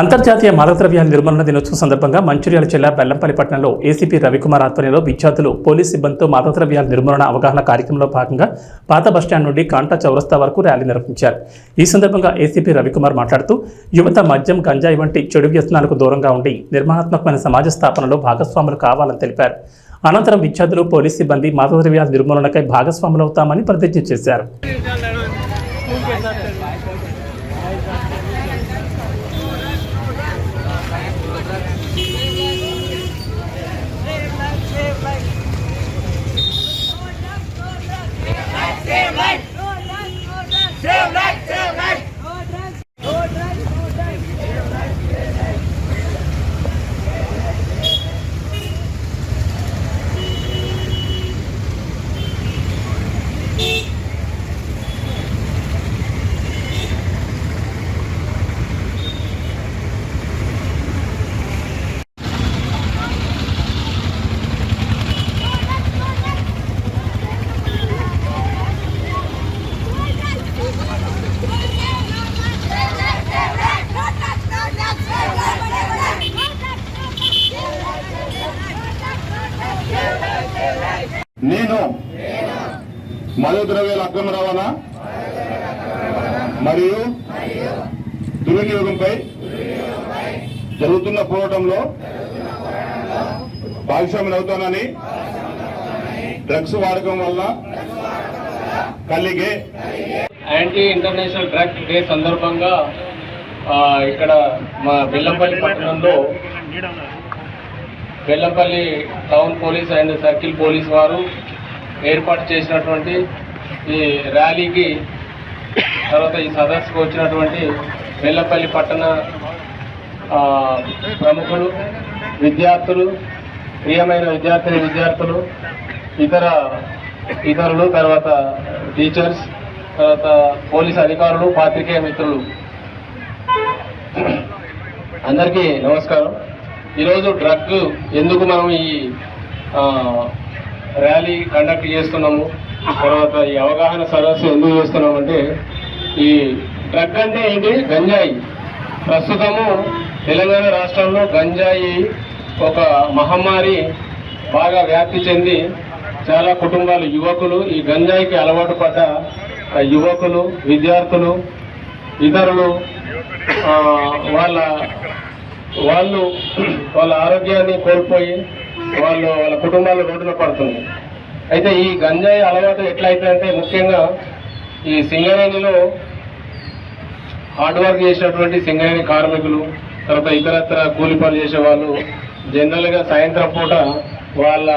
అంతర్జాతీయ మాదకద్రవ్యాల నిర్మూలన దినోత్సవం సందర్భంగా మంచిర్యాల జిల్లా బెల్లంపల్లి పట్టణంలో ఏసీపీ రవికుమార్ ఆధ్వర్యంలో విద్యార్థులు పోలీస్ సిబ్బందితో మాదకద్రవ్యాల నిర్మూలన అవగాహన కార్యక్రమంలో భాగంగా పాత బస్టాండ్ నుండి కాంటా చౌరస్తా వరకు ర్యాలీ నిర్వహించారు. ఈ సందర్భంగా ఏసీపీ రవికుమార్ మాట్లాడుతూ యువత మద్యం గంజాయి వంటి చెడు వ్యసనాలకు దూరంగా ఉండి నిర్మాణాత్మకమైన సమాజ స్థాపనలో భాగస్వాములు కావాలని తెలిపారు. అనంతరం విద్యార్థులు పోలీస్ సిబ్బంది మాదకద్రవ్యాల నిర్మూలనకై భాగస్వాములవుతామని ప్రతిజ్ఞ చేశారు. నేను. మధు ద్రవ్యాల అక్రమ రవాణా మరియు దుర్వినియోగంపై జరుగుతున్న పోరాటంలో భాగస్వాములు అవుతానని డ్రగ్స్ వాడకం వల్ల కలిగే యాంటీ ఇంటర్నేషనల్ డ్రగ్ డే సందర్భంగా ఇక్కడ మా బెల్లంపల్లి పట్టణంలో Bellampalli town police and circle police వారు ఏర్పాటు చేసినటువంటి ఈ ర్యాలీకి తర్వాత ఈ సదస్సుకు వచ్చినటువంటి బెల్లంపల్లి పట్టణ ప్రముఖులు విద్యార్థులు ప్రియమైన విద్యార్థిని విద్యార్థులు ఇతర ఇతరులు తర్వాత టీచర్స్ తర్వాత పోలీస్ అధికారులు పాత్రికేయ మిత్రులు. అందరికీ నమస్కారం. ఈరోజు డ్రగ్ ఎందుకు మనం ఈ ర్యాలీ కండక్ట్ చేస్తున్నాము? తర్వాత ఈ అవగాహన సదస్సు ఎందుకు చేస్తున్నాము అంటే ఈ డ్రగ్ అంటే ఏంటి? గంజాయి. ప్రస్తుతము తెలంగాణ రాష్ట్రంలో గంజాయి ఒక మహమ్మారి బాగా వ్యాప్తి చెంది చాలా కుటుంబాలు యువకులు ఈ గంజాయికి అలవాటు పడ్డ యువకులు విద్యార్థులు ఇతరులు వాళ్ళ వాళ్ళు వాళ్ళ ఆరోగ్యాన్ని కోల్పోయి వాళ్ళు వాళ్ళ కుటుంబాలు రోడ్డున పడుతుంది అయితే ఈ గంజాయి అలవాటు ఎట్లా ముఖ్యంగా ఈ సింగరేణిలో హార్డ్ వర్క్ చేసినటువంటి సింగరేణి కార్మికులు తర్వాత ఇతరత్ర కూలి పనులు చేసే వాళ్ళు జనరల్గా సాయంత్రం పూట వాళ్ళ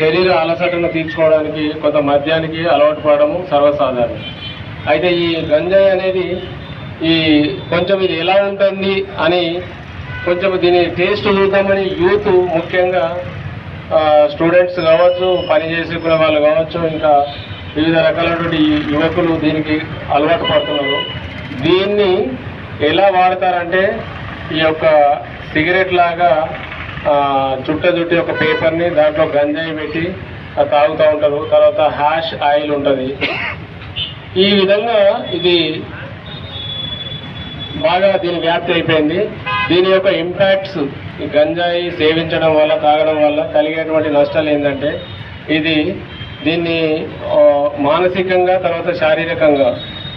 శరీర అలసటను తీర్చుకోవడానికి కొంత మద్యానికి అలవాటు పడము సర్వసాధారణం. అయితే ఈ గంజాయి అనేది ఈ కొంచెం ఇది ఎలా ఉంటుంది అని కొంచెం దీని టేస్ట్ చూద్దామని యూత్ ముఖ్యంగా స్టూడెంట్స్ కావచ్చు పని చేసుకునే వాళ్ళు కావచ్చు ఇంకా వివిధ రకాలైనటువంటి యువకులు దీనికి అలవాటు పడుతున్నారు. దీన్ని ఎలా వాడతారంటే ఈ యొక్క సిగరెట్ లాగా చుట్ట చుట్టి ఒక పేపర్ని దాంట్లో గంజాయి పెట్టి తాగుతూ ఉంటారు. తర్వాత హ్యాష్ ఆయిల్ ఉంటుంది. ఈ విధంగా ఇది బాగా దీని వ్యాప్తి అయిపోయింది. దీని యొక్క ఇంపాక్ట్స్ ఈ గంజాయి సేవించడం వల్ల తాగడం వల్ల కలిగేటువంటి నష్టాలు ఏంటంటే ఇది దీన్ని మానసికంగా తర్వాత శారీరకంగా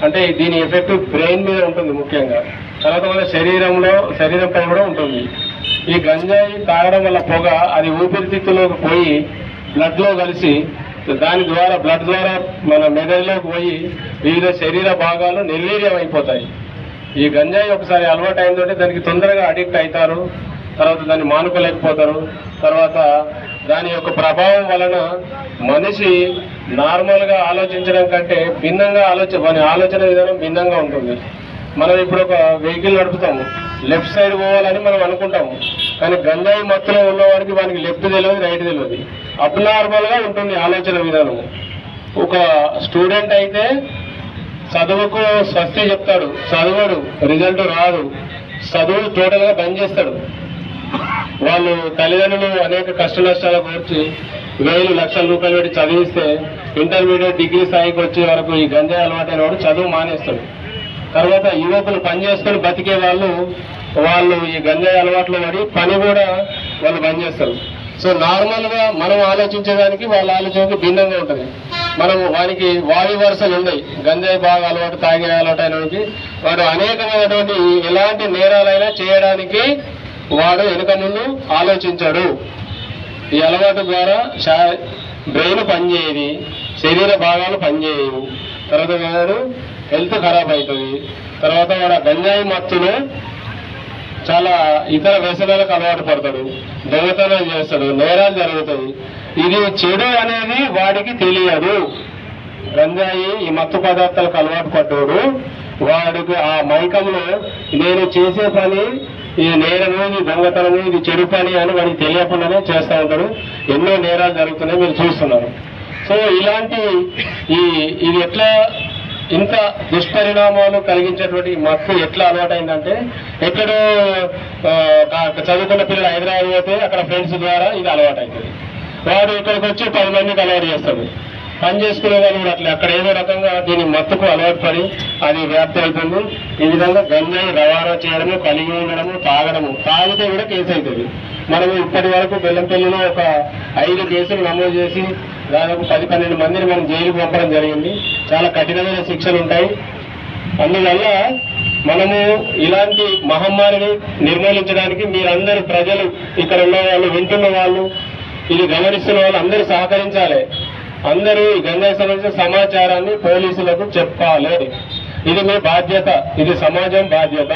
అంటే దీని ఎఫెక్ట్ బ్రెయిన్ మీద ఉంటుంది ముఖ్యంగా. తర్వాత మన శరీరంలో శరీరంపై కూడా ఉంటుంది. ఈ గంజాయి తాగడం వల్ల పొగ అది ఊపిరితిత్తులోకి పోయి బ్లడ్లో కలిసి దాని ద్వారా బ్లడ్ ద్వారా మన మెదడులోకి పోయి వివిధ శరీర భాగాలు నిర్వీర్యం అయిపోతాయి. ఈ గంజాయి ఒకసారి అలవాటు అయిందంటే దానికి తొందరగా అడిక్ట్ అవుతారు తర్వాత దాన్ని మానుకోలేకపోతారు తర్వాత దాని యొక్క ప్రభావం వలన మనిషి నార్మల్గా ఆలోచించడం కంటే భిన్నంగా ఆలోచన మన ఆలోచన విధానం భిన్నంగా ఉంటుంది. మనం ఇప్పుడు ఒక వెహికల్ నడుపుతాము లెఫ్ట్ సైడ్ పోవాలని మనం అనుకుంటాము కానీ గంజాయి మత్తులో ఉన్నవాడికి వానికి లెఫ్ట్ తెలియదు రైట్ తెలియదు. అబ్నార్మల్గా ఉంటుంది ఆలోచన విధానం. ఒక స్టూడెంట్ అయితే చదువుకు స్వస్తి చెప్తాడు. చదువుడు రిజల్ట్ రాదు. చదువు టోటల్గా బంద్ చేస్తాడు. వాళ్ళు తల్లిదండ్రులు అనేక కష్ట నష్టాల గురించి వేలు లక్షల రూపాయలు పెట్టి చదివిస్తే ఇంటర్మీడియట్ డిగ్రీ స్థాయికి వచ్చే వరకు ఈ గంజాయి అలవాటైన వాడు చదువు మానేస్తాడు. తర్వాత యువకులు పని చేసుకొని బతికే వాళ్ళు వాళ్ళు ఈ గంజాయి అలవాట్లో పడి పని కూడా వాళ్ళు బంద్ చేస్తారు. సో నార్మల్గా మనం ఆలోచించేదానికి వాళ్ళ ఆలోచనకి భిన్నంగా ఉంటుంది. మనం వానికి వాయు వరుసలు ఉన్నాయి. గంజాయి బాగా అలవాటు తాగే అలవాటు అయినకి వాడు అనేకమైనటువంటి ఎలాంటి నేరాలైనా చేయడానికి వాడు వెనుక ముందు ఆలోచించాడు. ఈ అలవాటు ద్వారా బ్రెయిన్ పనిచేయదు. శరీర భాగాలు పనిచేయవు. తర్వాత వాడు హెల్త్ ఖరాబ్ అవుతుంది తర్వాత వాడు ఆ గంజాయి మత్తులో చాలా ఇతర వ్యసనాలకు అలవాటు పడతాడు దొంగతనాలు చేస్తాడు నేరాలు జరుగుతాయి. ఇది చెడు అనేది వాడికి తెలియదు. గంజాయి ఈ మత్తు పదార్థాలకు అలవాటు పడ్డాడు. వాడికి ఆ మైకంలో నేను చేసే పని ఇది నేరము ఇది దొంగతనము ఇది చెడు పని అని వాడికి తెలియకుండానే చేస్తూ ఉంటాడు. ఎన్నో నేరాలు జరుగుతున్నాయి మీరు చూస్తున్నారు. సో ఇలాంటి ఈ ఇది ఎట్లా ఇంత దుష్పరిణామాలు కలిగించేటువంటి మత్తు ఎట్లా అలవాటైందంటే ఎక్కడో చదువుకున్న పిల్లలు హైదరాబాద్ పోతే అక్కడ ఫ్రెండ్స్ ద్వారా ఇది అలవాటైతుంది. వాడు ఇక్కడికి వచ్చి పది మందికి అలవాటు చేస్తాడు. పని చేసుకునే వాళ్ళు కూడా అట్లా. అక్కడ ఏదో రకంగా దీని మత్తుకు అలవాటు పడి అది వ్యాప్తి అవుతుంది. ఈ విధంగా గంజాయి రవాణా చేయడము కలిగి ఉండడము తాగడము. తాగితే కూడా కేసు అవుతుంది మనము ఇప్పటి వరకు బెల్లంపల్లిలో ఒక ఐదు కేసులు నమోదు చేసి దాదాపు పది పన్నెండు మందిని మనం జైలుకు పంపడం జరిగింది. చాలా కఠినమైన శిక్షలు ఉంటాయి. అందువల్ల మనము ఇలాంటి మహమ్మారిని నిర్మూలించడానికి మీరందరూ ప్రజలు ఇక్కడ ఉన్న వాళ్ళు వింటున్న వాళ్ళు ఇది గమనిస్తున్న వాళ్ళు అందరూ సహకరించాలి. అందరూ ఈ గంజాయి సంబంధించిన సమాచారాన్ని పోలీసులకు చెప్పాలి. ఇది మీ బాధ్యత. ఇది సమాజం బాధ్యత.